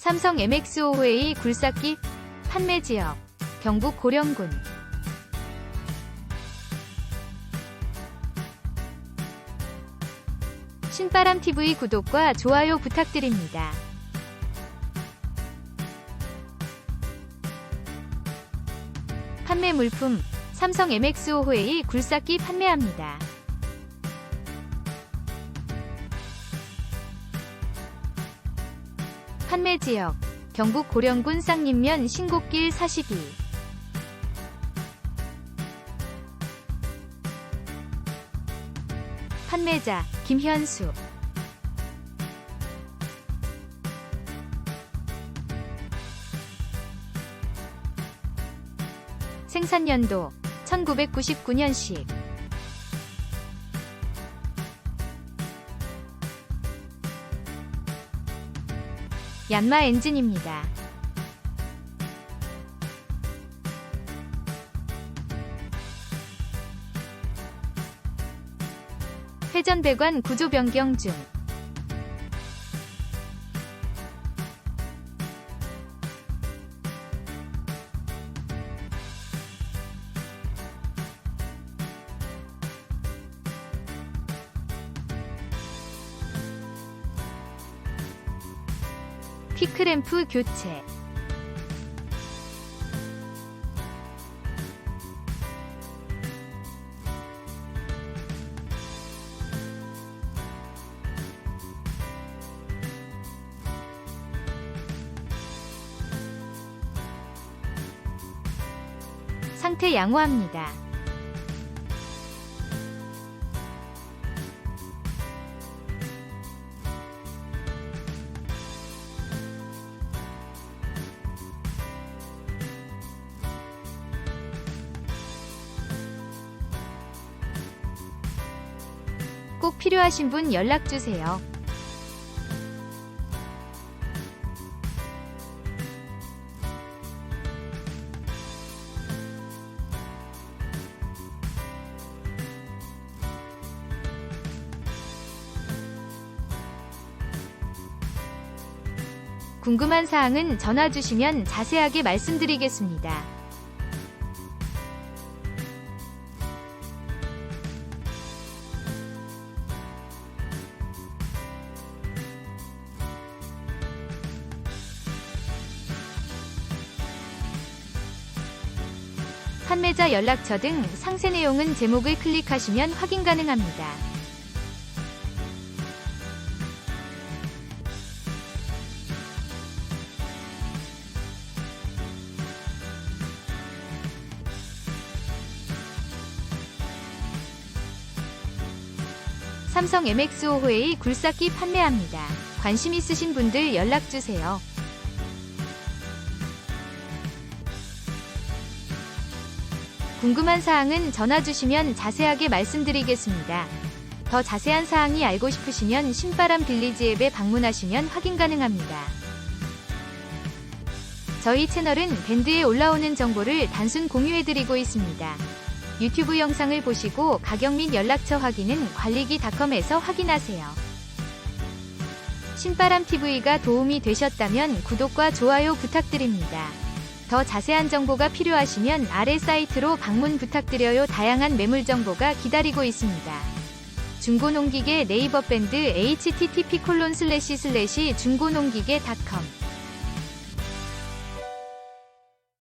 삼성 MX5웨이 굴삭기 판매 지역 경북 고령군 신바람TV 구독과 좋아요 부탁드립니다. 판매 물품 삼성 MX5웨이 굴삭기 판매합니다. 판매 지역 경북 고령군 쌍림면 신곡길 42 판매자 김현수. 생산연도 1999년식 얀마 엔진입니다. 회전 배관 구조 변경 중. 피크램프 교체. 상태 양호합니다. 꼭 필요하신 분 연락 주세요. 궁금한 사항은 전화 주시면 자세하게 말씀드리겠습니다. 판매자 연락처 등 상세 내용은 제목을 클릭하시면 확인 가능합니다. 삼성 MX5웨이 굴삭기 판매합니다. 관심 있으신 분들 연락 주세요. 궁금한 사항은 전화 주시면 자세하게 말씀드리겠습니다. 더 자세한 사항이 알고 싶으시면 신바람 빌리지 앱에 방문하시면 확인 가능합니다. 저희 채널은 밴드에 올라오는 정보를 단순 공유해드리고 있습니다. 유튜브 영상을 보시고 가격 및 연락처 확인은 관리기닷컴에서 확인하세요. 신바람TV가 도움이 되셨다면 구독과 좋아요 부탁드립니다. 더 자세한 정보가 필요하시면 아래 사이트로 방문 부탁드려요. 다양한 매물 정보가 기다리고 있습니다. 중고농기계 네이버 밴드 http:// 중고농기계닷컴